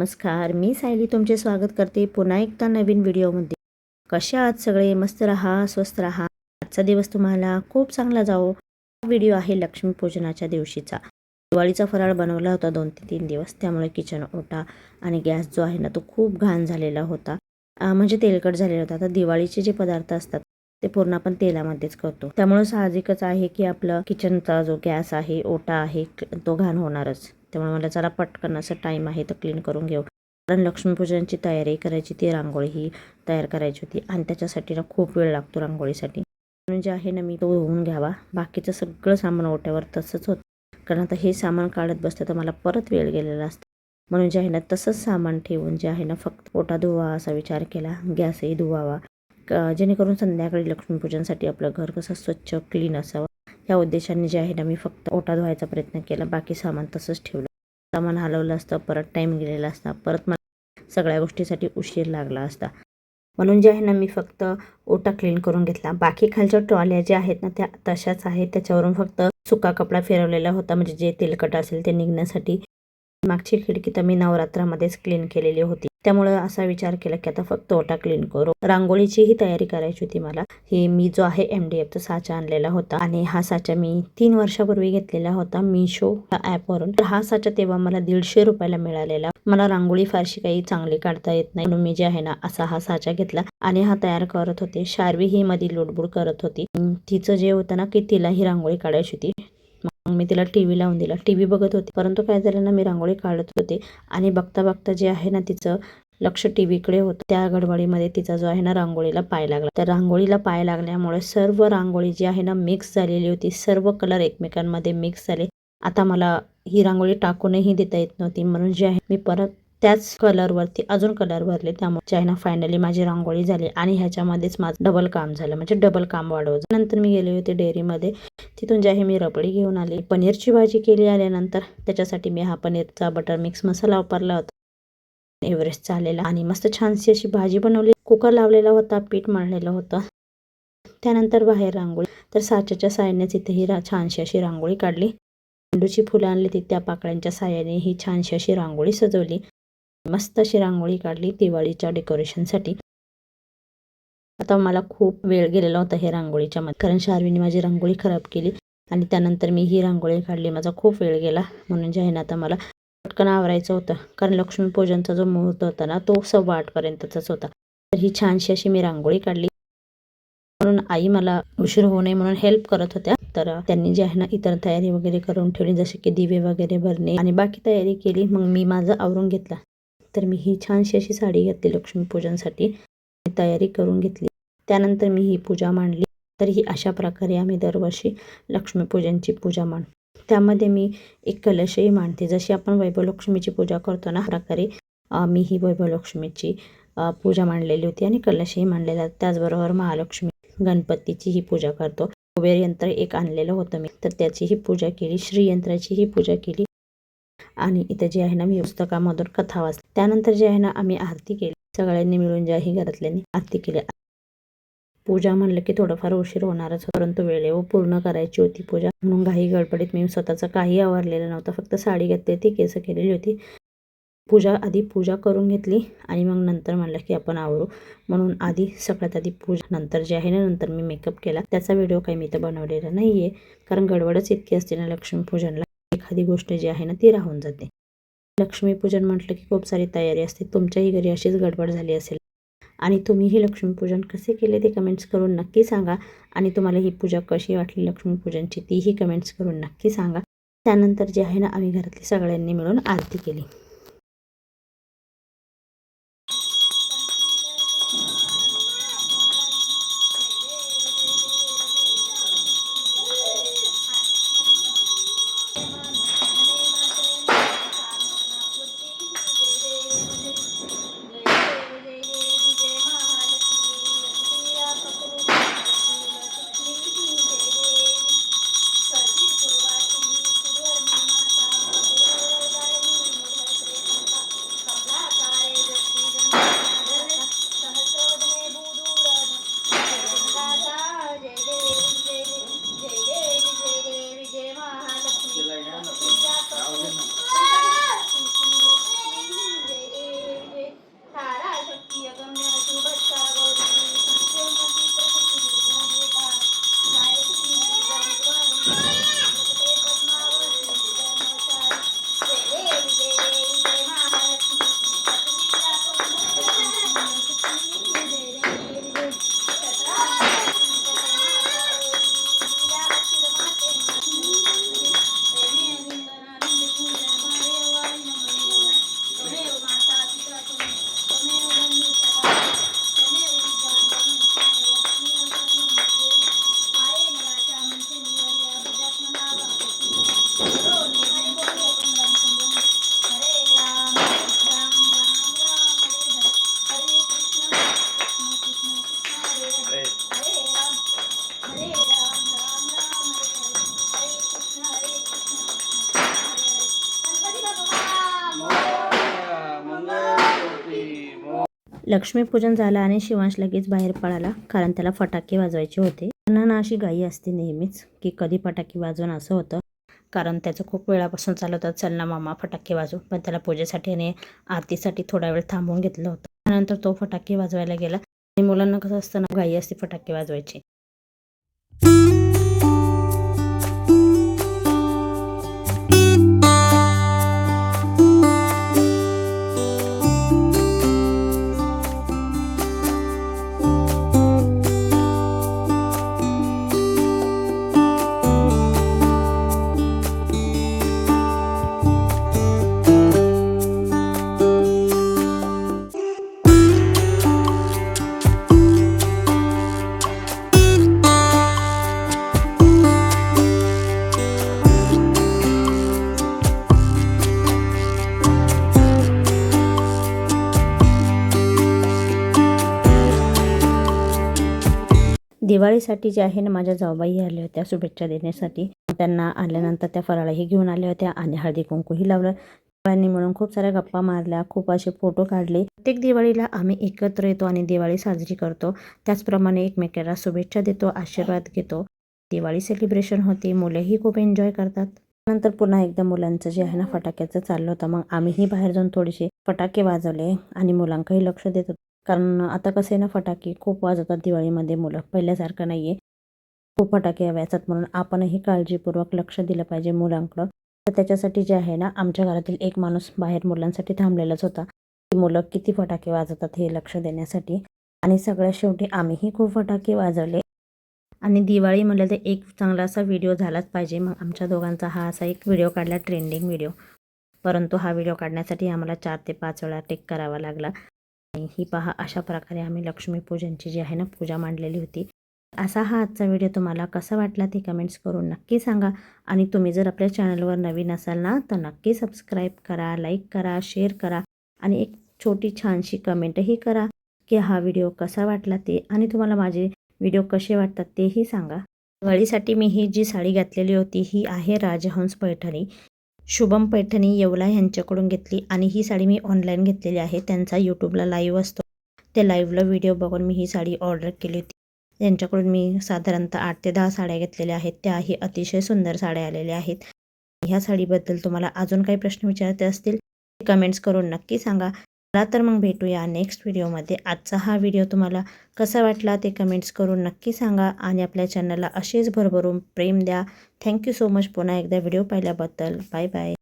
नमस्कार मी सायली तुमचे स्वागत करते पुन्हा एकदा नवीन व्हिडिओमध्ये. कशा आहात सगळे? मस्त राहा स्वस्त राहा. आजचा दिवस तुम्हाला खूप चांगला जावो. हा व्हिडिओ आहे लक्ष्मीपूजनाच्या दिवशीचा. दिवाळीचा फराळ बनवला होता दोन ते तीन दिवस त्यामुळे किचन ओटा आणि गॅस जो आहे ना तो खूप घाण झालेला होता. म्हणजे तेलकट झालेला होता. आता दिवाळीचे जे पदार्थ असतात ते पूर्ण आपण तेलामध्येच करतो. त्यामुळे साहजिकच आहे की आपलं किचनचा जो गॅस आहे ओटा आहे तो घाण होणारच. त्यामुळे मला जरा पटकन असं टाईम आहे तर क्लीन करून घेऊ. कारण लक्ष्मीपूजनची तयारी करायची ती रांगोळी ही तयार करायची होती. आणि त्याच्यासाठी ना खूप वेळ लागतो रांगोळीसाठी. म्हणून जे आहे ना मी तो होऊन घ्यावा. बाकीचं सगळं सामान ओट्यावर तसंच होतं. कारण आता हे सामान काढत बसतं तर मला परत वेळ गेलेला असतो. म्हणून जे आहे ना तसंच सामान ठेवून जे आहे ना फक्त ओटा धुवा असा विचार केला. गॅसही धुवावा. जेणेकरून संध्याकाळी लक्ष्मीपूजनसाठी आपलं घर कसं स्वच्छ क्लीन असावं. या उद्देशाने जे आहे ना मी फक्त ओटा धुवायचा प्रयत्न केला. बाकी सामान तसंच ठेवलं. सामान हलवलं असतं परत टाईम गेलेला असता परत मला सगळ्या गोष्टीसाठी उशीर लागला असता. म्हणून जे आहे ना मी फक्त ओटा क्लीन करून घेतला. बाकी खालच्या ट्रॉल्या ज्या आहेत ना त्या तशाच आहेत. त्याच्यावरून फक्त सुका कपडा फिरवलेला होता. म्हणजे जे तेलकट असेल ते निघण्यासाठी मागची खिडकी तर मी नवरात्रामध्येच क्लीन केलेली होती. त्यामुळे असा विचार केला की आता फक्त ओटा क्लीन करू. रांगोळीचीही तयारी करायची होती मला. ही मी जो आहे एम डी एफचा साचा आणलेला होता आणि हा साचा मी तीन वर्षापूर्वी घेतलेला होता मिशो ॲपवरून तर हा साचा तेव्हा मला दीडशे रुपयाला मिळालेला. मला रांगोळी फारशी काही चांगली काढता येत नाही. म्हणून मी जे आहे ना असा हा साचा घेतला आणि हा तयार करत होते. शार्वी ही मध्ये लोटबूड करत होती. तिचं जे होतं ना की तिला ही रांगोळी काढायची होती. मग मी तिला टी व्ही लावून दिला. टी व्ही बघत होते. परंतु काय झालं ना मी रांगोळी काढत होते. आणि बघता बघता जे आहे ना तिचं लक्ष टी व्हीकडे होतं. त्या गडबडीमध्ये तिचा जो आहे ना रांगोळीला पाय लागला. तर रांगोळीला पाय लागल्यामुळे सर्व रांगोळी जी आहे ना मिक्स झालेली होती. सर्व कलर एकमेकांमध्ये मिक्स झाले. आता मला ही रांगोळी टाकूनही देता येत नव्हती. म्हणून जे आहे मी परत त्याच कलरवरती अजून कलर भरले. त्यामुळे चायना ना फायनली माझी रांगोळी झाली आणि ह्याच्यामध्येच माझं डबल काम झालं. म्हणजे डबल काम वाढवलं. नंतर मी गेले होते डेअरीमध्ये. तिथून जे आहे मी रबडी घेऊन आली पनीरची भाजी केली आल्यानंतर त्याच्यासाठी मी हा पनीरचा बटर मिक्स मसाला वापरला होता. एव्हरेस्ट आलेला आणि मस्त छानशी अशी भाजी बनवली. कुकर लावलेला होता पीठ मळलेलं होतं. त्यानंतर बाहेर रांगोळी. तर साच्याच्या साह्यानेच इथेही रा छानशी अशी रांगोळी काढली. झेंडूची फुलं आणली ती त्या पाकळ्यांच्या साह्याने ही छानशी अशी रांगोळी सजवली. मस्त अशी रांगोळी काढली दिवाळीच्या डेकोरेशनसाठी. आता मला खूप वेळ गेलेला होता हे रांगोळीच्या मध्ये. कारण शार्वीने माझी रांगोळी खराब केली आणि त्यानंतर मी ही रांगोळी काढली. माझा खूप वेळ गेला. म्हणून जे आहे ना आता मला पटकन आवरायचं होतं. कारण लक्ष्मीपूजनचा जो मुहूर्त होता ना तो सव्वा आठपर्यंतचाच होता. तर ही छानशी अशी मी रांगोळी काढली. म्हणून आई मला उशीर होऊ नये म्हणून हेल्प करत होत्या. तर त्यांनी जे आहे ना इतर तयारी वगैरे करून ठेवली. जसे की दिवे वगैरे भरणे आणि बाकी तयारी केली. मग मी माझं आवरून घेतला. तर मी ही छानशी अशी साडी घेतली लक्ष्मीपूजनसाठी तयारी करून घेतली. त्यानंतर मी ही पूजा मांडली. तर ही अशा प्रकारे आम्ही दरवर्षी लक्ष्मीपूजनची पूजा मांडतो. त्यामध्ये मी एक कलशही मांडते. जशी आपण वैभवलक्ष्मीची पूजा करतो ना प्रकारे मी ही वैभवलक्ष्मीची पूजा मांडलेली होती आणि कलशही मांडलेला. त्याचबरोबर महालक्ष्मी गणपतीची ही पूजा करतो. कुबेर यंत्र एक आणलेलं होतं मी. तर त्याचीही पूजा केली. श्रीयंत्राचीही पूजा केली. आणि इथं जे आहे ना मी पुस्तकामधून कथा वाचली. त्यानंतर जे आहे ना आम्ही आरती केली. सगळ्यांनी मिळून जे आहे घरातल्यांनी आरती केली. पूजा म्हणलं की थोडंफार उशीर होणारच परंतु वेळेवर पूर्ण करायची होती पूजा. म्हणून घाई गडबडीत मी स्वतःचं काही आवरलेलं नव्हतं. फक्त साडी घेतली होती केस केलेली होती. पूजा आधी पूजा करून घेतली आणि मग नंतर म्हणलं की आपण आवरू. म्हणून आधी सगळ्यात आधी पूजा नंतर जे आहे ना नंतर मी मेकअप केला. त्याचा व्हिडिओ काही मी तर बनवलेला नाही आहे कारण गडबडच इतकी असते ना लक्ष्मीपूजनला. एखादी गोष्ट जी आहे ना ती राहून जाते. लक्ष्मीपूजन म्हटलं की खूप सारी तयारी असते. तुमच्याही घरी अशीच गडबड झाली असेल. आणि तुम्हीही लक्ष्मीपूजन कसे केले ते कमेंट्स करून नक्की सांगा. आणि तुम्हाला ही पूजा कशी वाटली लक्ष्मीपूजनची तीही कमेंट्स करून नक्की सांगा. त्यानंतर जे आहे ना आम्ही घरातली सगळ्यांनी मिळून आरती केली. लक्ष्मीपूजन झालं आणि शिवांश लगेच बाहेर पळाला कारण त्याला फटाके वाजवायचे होते. त्यांना ना अशी घाई असते नेहमीच की कधी फटाके वाजवून असं होतं. कारण त्याचं खूप वेळापासून चालू होतं चल ना मामा फटाके वाजू पण त्याला पूजेसाठी आणि आरतीसाठी थोडा वेळ थांबवून घेतलं होतं. त्यानंतर तो फटाके वाजवायला गेला. आणि मुलांना कसं असतं ना घाई असते फटाके वाजवायची. दिवाळीसाठी जे आहे ना माझ्या जाऊबाई आल्या होत्या शुभेच्छा देण्यासाठी. त्यांना आल्यानंतर त्या फराळाही घेऊन आल्या होत्या आणि हळदी कुंकूही लावलं. दिवाळी म्हणून खूप साऱ्या गप्पा मारल्या खूप असे फोटो काढले. प्रत्येक दिवाळीला आम्ही एकत्र येतो आणि दिवाळी साजरी करतो. त्याचप्रमाणे एकमेकाला शुभेच्छा देतो आशीर्वाद घेतो. दिवाळी सेलिब्रेशन होते मुलंही खूप एन्जॉय करतात. नंतर पुन्हा एकदा मुलांचं जे आहे ना फटाक्याचं चाललं होतं. मग आम्हीही बाहेर जाऊन थोडेसे फटाके वाजवले आणि मुलांकडे लक्ष देत होतो. कारण आता कसं आहे ना फटाके खूप वाजवतात दिवाळीमध्ये मुलं. पहिल्यासारखं नाही आहे खूप फटाके वाजतात म्हणून आपणही काळजीपूर्वक लक्ष दिलं पाहिजे मुलांकडं. तर त्याच्यासाठी जे आहे ना आमच्या घरातील एक माणूस बाहेर मुलांसाठी थांबलेलाच होता. की मुलं किती फटाके वाजवतात हे लक्ष देण्यासाठी. आणि सगळ्या शेवटी आम्हीही खूप फटाके वाजवले. आणि दिवाळी म्हटलं तर एक चांगला असा व्हिडिओ झालाच पाहिजे. मग आमच्या दोघांचा हा असा एक व्हिडिओ काढला ट्रेंडिंग व्हिडिओ. परंतु हा व्हिडिओ काढण्यासाठी आम्हाला चार ते पाच वेळा टेक करावा लागला. आणि ही पहा अशा प्रकारे आम्ही लक्ष्मीपूजनची जी आहे ना पूजा मांडलेली होती. असा हा आजचा व्हिडिओ तुम्हाला कसा वाटला ते कमेंट्स करून नक्की सांगा. आणि तुम्ही जर आपल्या चॅनलवर नवीन असाल ना तर नक्की सबस्क्राईब करा लाईक करा शेअर करा आणि एक छोटी छानशी कमेंटही करा की हा व्हिडिओ कसा वाटला ते आणि तुम्हाला माझे व्हिडिओ कसे वाटतात तेही सांगा. दिवाळीसाठी मी ही जी साडी घातलेली होती ही आहे राजहंस पैठणी. शुभम पैठणी येवला यांच्याकडून घेतली आणि ही साडी मी ऑनलाईन घेतलेली आहे. त्यांचा यूट्यूबला लाईव्ह असतो. त्या लाईव्हला व्हिडिओ बघून मी ही साडी ऑर्डर केली होती. त्यांच्याकडून मी साधारणतः आठ ते दहा साड्या घेतलेल्या आहेत. त्याही अतिशय सुंदर साड्या आलेल्या आहेत. ह्या साडीबद्दल तुम्हाला अजून काही प्रश्न विचारायचे असतील कमेंट्स करून नक्की सांगा. चला तर मग भेटूया नेक्स्ट व्हिडिओमध्ये आजचा हा व्हिडिओ तुम्हाला कसा वाटला ते कमेंट्स करून नक्की सांगा आणि आपल्या चॅनलला असेच भरभरून प्रेम द्या. थँक्यू सो मच पुन्हा एकदा व्हिडिओ पाहिल्याबद्दल. Bye bye